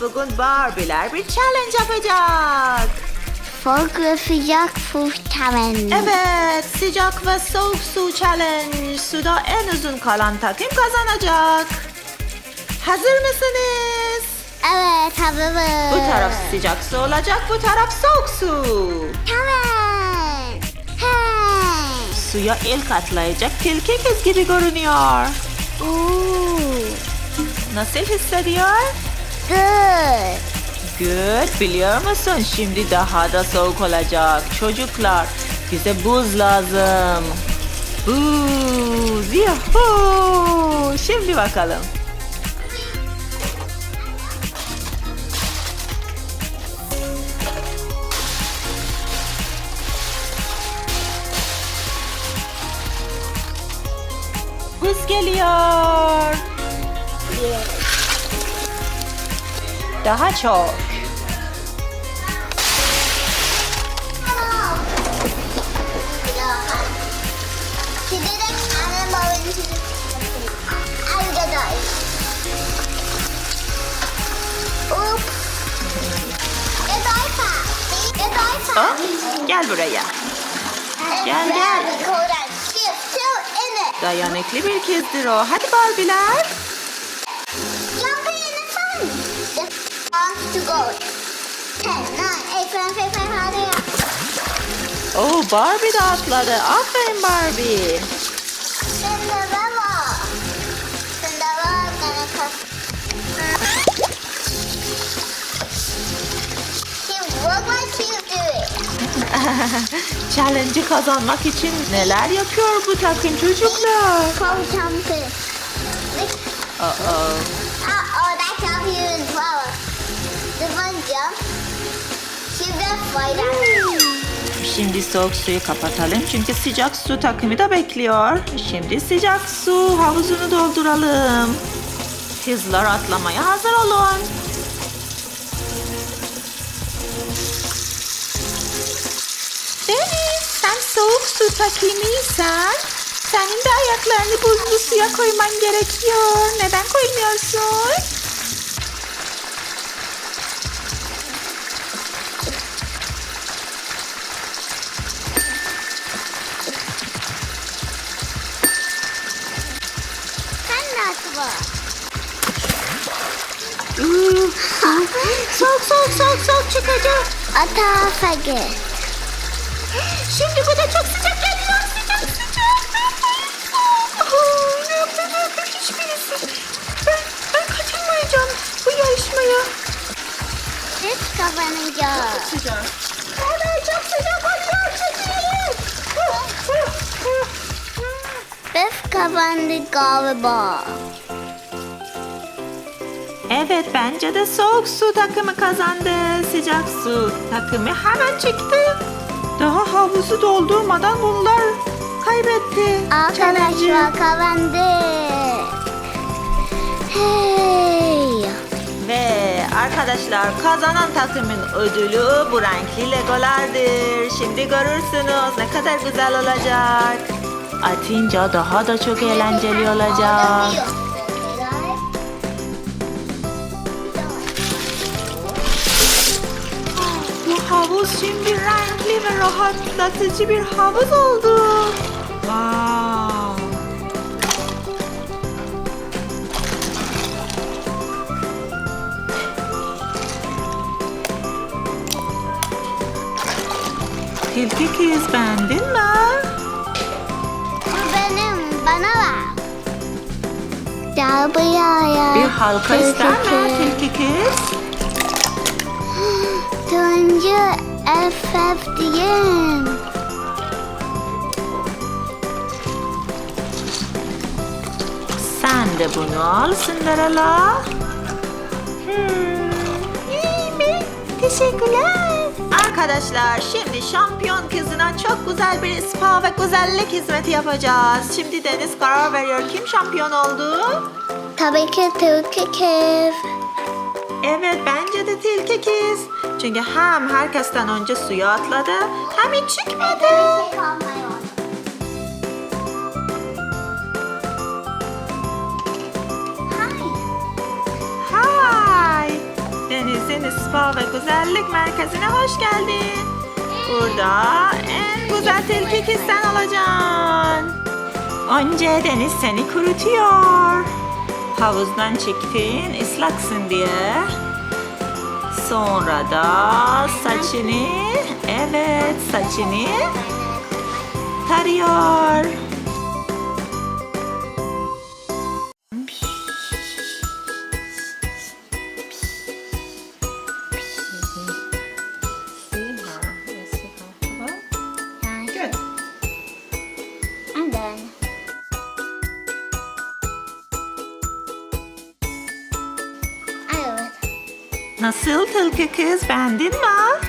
bugün Barbie'ler bir challenge yapacak. Ve sıcak su challenge. Evet, sıcak ve soğuk su challenge. Suda en uzun kalan takım kazanacak. Hazır mısınız? Evet hazırız. Bu taraf sıcak su olacak, bu taraf soğuk su. Tamam. Hey. Suya ilk atlayacak tilki kız gibi görünüyor. Ooh. Nasıl hissediyor? Good. Good, biliyor musun? Şimdi daha da soğuk olacak. Çocuklar, bize buz lazım. Buz, yuhuu. Şimdi bakalım. Buz geliyor. Daha çok. Hop, gel buraya. Gel, gel. Dayanıklı bir kızdır o. Hadi Barbiler. On to go. Ten, nine, eight, seven, six, five, four, three, Oh Barbie de atladı. Aferin Barbie. Come. You you. Challenge'ı kazanmak için neler yapıyor bu takım çocuklar? Crow jumping. Uh oh. Uh-oh, that jump you in flower. Will fight out. Şimdi soğuk suyu kapatalım çünkü sıcak su takımı da bekliyor. Şimdi sıcak su havuzunu dolduralım. Kızlar atlamaya hazır olun. Deniz sen soğuk su takımıysan senin de ayaklarını buzlu suya koyman gerekiyor. Neden koymuyorsun? Iı, soğuk soğuk soğuk soğuk çıkacak. Ata fage. Şimdi bu da çok sıcak geliyor. Sıcak sıcak. Ne yaptı ne yaptı hiçbirisi. Ben, ben katılmayacağım bu yarışmaya. Biz kazanacağız. Sıcak. Evet çok sıcak oluyor. Çekilelim. Biz kazandık galiba. Evet bence de soğuk su takımı kazandı. Sıcak su takımı hemen çıktı. Daha havuzu doldurmadan bunlar kaybetti. Arkadaşlar kazandık. Hey. Ve arkadaşlar kazanan takımın ödülü bu renkli legolardır. Şimdi görürsünüz ne kadar güzel olacak. Atınca daha da çok eğlenceli olacak. Havuz şimdi renkli ve rahatlatıcı bir havuz oldu. Wow. Tilki kız beğendin mi? Bu benim, bana bak. Gel buraya. Bir halka ister mi tilki kız? Turuncu FF diyeyim. Sen de bunu al Cinderella. Hmm, iyi mi? Teşekkürler. Arkadaşlar şimdi şampiyon kızına çok güzel bir spa ve güzellik hizmeti yapacağız. Şimdi Deniz karar veriyor kim şampiyon oldu? Tabii ki Türkiye kız. Evet bence de tilki kız. Çünkü hem herkesten önce suya atladı hem hiç çıkmadı. Hi. geldin. Spa ve güzellik merkezine hoş geldin. Burada en güzel tilki sen olacaksın. Önce deniz seni kurutuyor. Havuzdan çıktın ıslaksın diye. Sonra da saçını, evet saçını tarıyor. Nasıl tilki kız beğendin mi?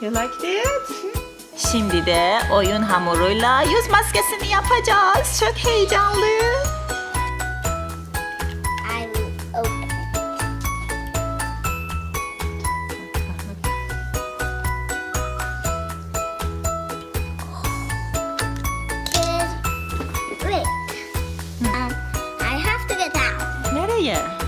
You liked it? Şimdi de oyun hamuruyla yüz maskesini yapacağız. Çok heyecanlı. I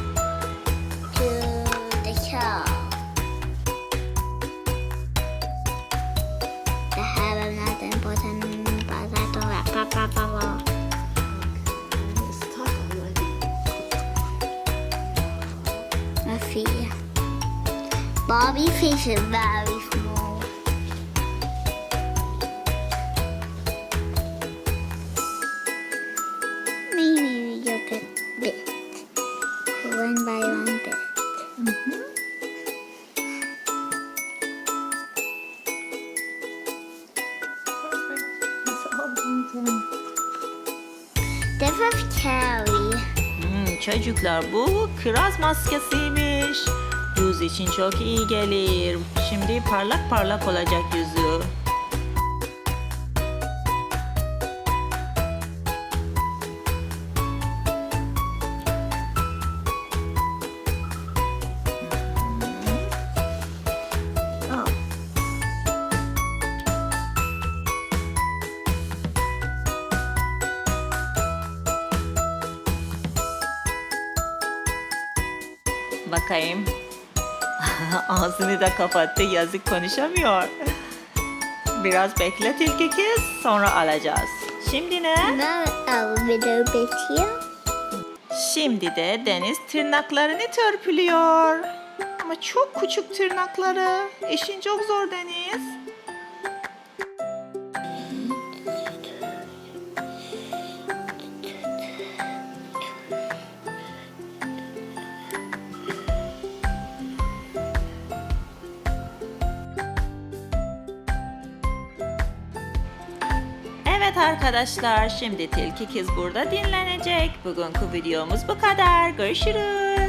Bobby fish is very small. Maybe we get a bit. One by one bit. Different carry. Hmm, çocuklar bu kiraz maskesiymiş. Yüz için çok iyi gelir. Şimdi parlak parlak olacak yüzü. Bakayım. Ağzını da kapattı yazık konuşamıyor. Biraz bekle tilki kız sonra alacağız. Şimdi ne? Now a little bit here. Şimdi de Deniz tırnaklarını törpülüyor. Ama çok küçük tırnakları. İşin çok zor Deniz. Evet arkadaşlar şimdi Tilki Kız burada dinlenecek. Bugünkü videomuz bu kadar. Görüşürüz.